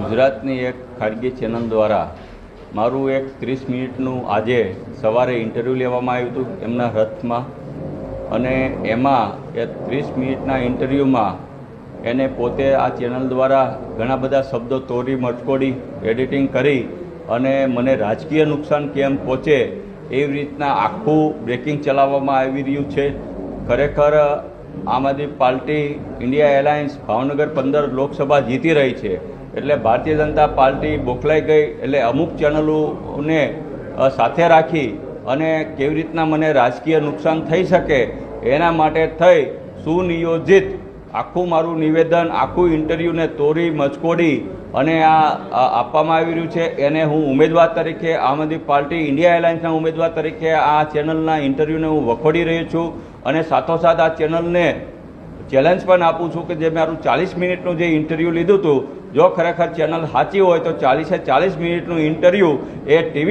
ગુજરાતની એક ખાનગી ચેનલ દ્વારા મારું એક ત્રીસ મિનિટનું આજે સવારે ઇન્ટરવ્યૂ લેવામાં આવ્યું હતું એમના રથમાં અને એમાં એ ત્રીસ મિનિટના ઇન્ટરવ્યૂમાં એને પોતે આ ચેનલ દ્વારા ઘણા બધા શબ્દો તોડી, મટકોડી, એડિટિંગ કરી અને મને રાજકીય નુકસાન કેમ પહોંચે એવી રીતના આખું બ્રેકિંગ ચલાવવામાં આવી રહ્યું છે. ખરેખર Aam Aadmi party, India alliance, Bhavnagar પંદર લોકસભા જીતી રહી છે. એટલે ભારતીય જનતા પાર્ટી બોખલાઈ ગઈ, એટલે અમુક ચેનલોને સાથે રાખી અને કેવી રીતના મને રાજકીય નુકસાન થઈ શકે એના માટે થઈ સુનિયોજિત આખું મારું નિવેદન, આખું ઇન્ટરવ્યૂને તોડી, મચકોડી અને આ આપવામાં આવી રહ્યું છે. એને હું ઉમેદવાર તરીકે આમ આદમી પાર્ટી, ઇન્ડિયા એરલાઇન્સના ઉમેદવાર તરીકે આ ચેનલના ઇન્ટરવ્યૂને હું વખોડી રહ્યો છું અને સાથોસાથ આ ચેનલને ચેલેન્જ પણ આપું છું કે જે મારું ચાલીસ મિનિટનું જે ઇન્ટરવ્યૂ લીધું હતું જો ખરેખર ચેનલ સાચી હોય તો ચાલીસે ચાલીસ મિનિટનું ઇન્ટરવ્યૂ એ ટીવી